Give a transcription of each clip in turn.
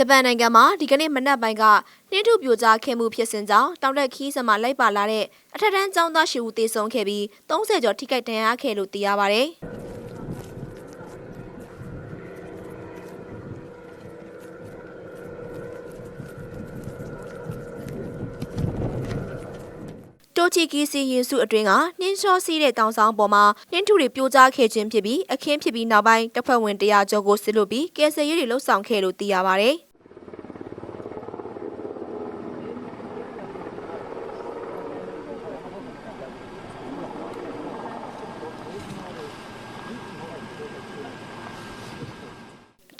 ဂျပန်နိုင်ငံမှာဒီကနေ့မနက်ပိုင်းကနှင်းထုပြိုကျခဲ့မှုဖြစ်စဉ်ကြောင့်တောင်တက်ခီးစမှာလိုက်ပါလာတဲ့အထက်တန်းကျောင်းသားရှိဦးသေဆုံးခဲ့ပြီး30ကျော်ထိခိုက်ဒဏ်ရာရခဲ့လို့သိရပါဗျ။တိုချီကီစီရင်စုအတွင်းကနှင်းလျှောစီးတဲ့တောင်ဆောင်ပေါ်မှာနှင်းထုတွေပြိုကျခဲ့ခြင်းဖြစ်ပြီးအခင်းဖြစ်ပြီးနောက်ပိုင်းတပ်ဖွဲ့ဝင်100ကျော်ကိုစစ်လို့ပြီးကယ်ဆယ်ရေးတွေလှုပ်ဆောင်ခဲ့လို့သိရပါဗျ။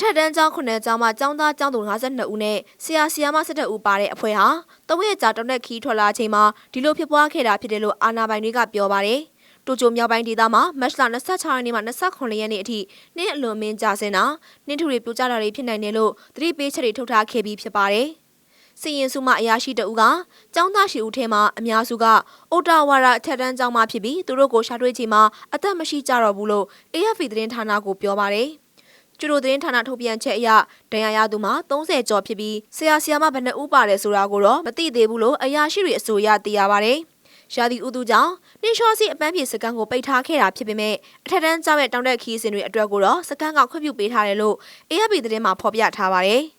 က်တန်းကျောင်းခုနှစ်ကျောင်းမှာကျောင်းသားကျောင်းသူ52ဦးနဲ့ဆရာဆရာမ12ဦးပါတဲ့အဖွဲ့ဟာတဝက်ကြာတောင်တက်ခီးထွက်လာချိန်မှာဒီလိုဖြစ်ပွားခဲ့တာဖြစ်တယ်လို့အာဏာပိုင်တွေကပြောပါတယ်။တိုကျိုမြောက်ပိုင်းဒေသမှာမတ်လ26ရက်နေ့မှ29ရက်နေ့အထိနှင်းအလွန်မင်းကြဆင်းတာနှင်းထူတွေပြိုကျတာတွေဖြစ်နိုင်တယ်လို့သတိပေးချက်တွေထုတ်ထားခဲ့ပြီးဖြစ်ပါတယ်။စီရင်စုမှအရာရှိတအူးကကျောင်းသားရှိဦးထဲမှာအများစုကအိုတာဝါရာအထက်တန်းကျောင်းမှဖြစ်ပြီးသူတို့ကိုရှာတွေ့ချိန်မှာအသက်မရှိကြတော့ဘူးလို့ AFP သတင်းဌာနကိုပြောပါတယ်။ ကျူရိုသတင်းဌာနထုတ်ပြန်ချက်အရဒဏ်ရာရသူမှာ30ကျော်ဖြစ်ပြီးဆရာဆရာမဘယ်နှဦးပါတယ်ဆိုတာကိုတော့မသိသေးဘူးလို့အရာရှိတွေအဆိုအရသိရပါတယ်။ရာသီဥတုကြောင့်နှင်းလျှောစီအပန်းဖြေစကန်ကိုပိတ်ထားခဲ့တာဖြစ်ပေမဲ့အထက်တန်းကျောင်းရဲ့တောင်တက်ခီးစဉ်တွေအတွက်ကိုတော့စကန်ကခွင့်ပြုပေးထားတယ်လို့ AFP သတင်းမှာဖော်ပြထားပါတယ်။